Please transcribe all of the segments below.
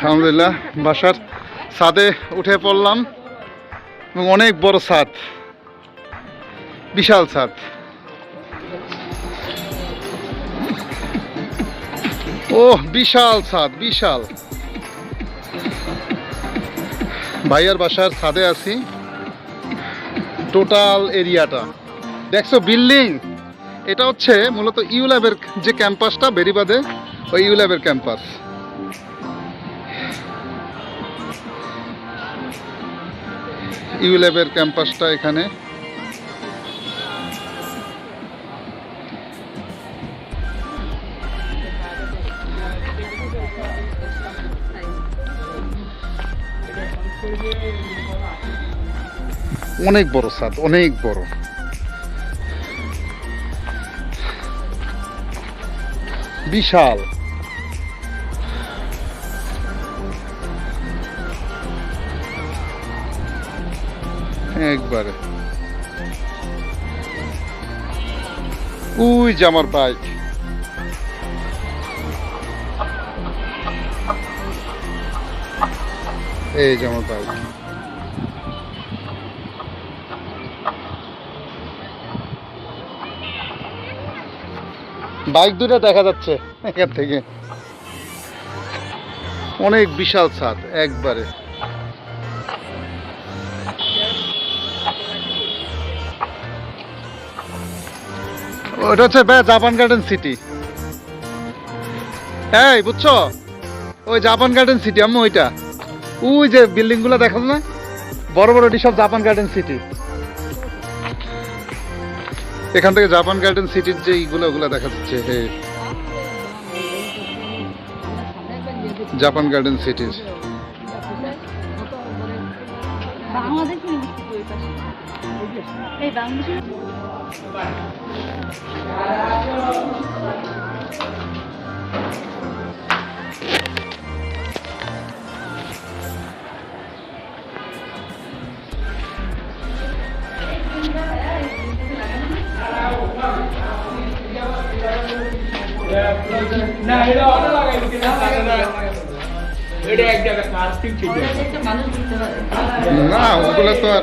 আলহামদুলিল্লাহ, বাসার ছাদে উঠে পড়লাম এবং অনেক বড় ছাদ, বিশাল ছাদ। ও বিশাল ছাদ, বিশাল। ভাইয়ার বাসার ছাদে আছি। টোটাল এরিয়াটা। দেখছ, বিল্ডিং? এটা হচ্ছে মূলত ইউল্যাবের যে ক্যাম্পাসটা বেরিবাদে ওই ইউল্যাবের ক্যাম্পাস। ইউল্যাবের ক্যাম্পাসটা এখানে। অনেক বড় ছাদ অনেক বড়। বিশাল। একবারে। উই যে আমার বাইক এই যে আমার বাইক বাইক দুটো দেখা যাচ্ছে এখান থেকে। অনেক বিশাল ছাদ, একবারে। ওটা হচ্ছে বে- জাপান গার্ডেন সিটি এই, বুঝছ? ওই জাপান গার্ডেন সিটি আমি ওইটা। ওই যে বিল্ডিংগুলো দেখো না? বড় বড় সব জাপান গার্ডেন সিটি এখান থেকে জাপান গার্ডেন সিটির যে ইগুলো ওগুলো দেখা যাচ্ছে জাপান গার্ডেন সিটির বাংলাদেশ ইউনিভার্সিটি ওই পাশে এই বাংলাদেশ না এটা অন্য লাগাই এটা এক জায়গায় প্লাস্টিক ঠিক আছে মানুষ বুঝতে পারে না ওগুলো তো আর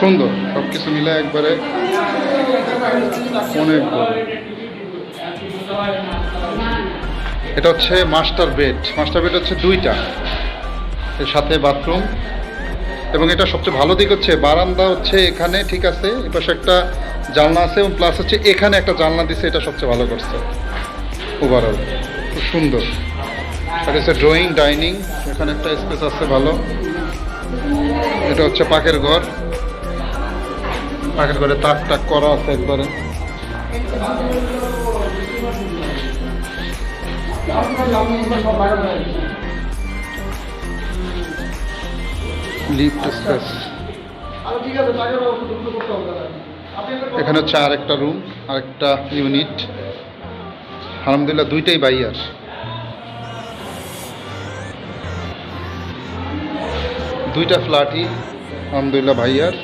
সুন্দর সব কিছু মিলে একবারে অনেক এটা হচ্ছে মাস্টার বেড। মাস্টার বেড হচ্ছে দুইটা, এর সাথে বাথরুম। এবং এটা সবচেয়ে ভালো দিক হচ্ছে, বারান্দা হচ্ছে এখানে, ঠিক আছে এপাশে একটা জানলা আছে এবং প্লাস হচ্ছে এখানে একটা জানলা দিছে, এটা সবচেয়ে ভালো করছে। ওভারঅল খুব সুন্দর। আর হচ্ছে ড্রয়িং ডাইনিং এখানে একটা স্পেস আছে ভালো। এটা হচ্ছে পাকের ঘর। পাকের ঘরে তাক টাক করা আছে একবারে। এখানে হচ্ছে আর একটা রুম আর একটা ইউনিট আলহামদুলিল্লাহ দুইটাই বাইয়ার দুইটা ফ্ল্যাটই আলহামদুলিল্লাহ ভাইয়ার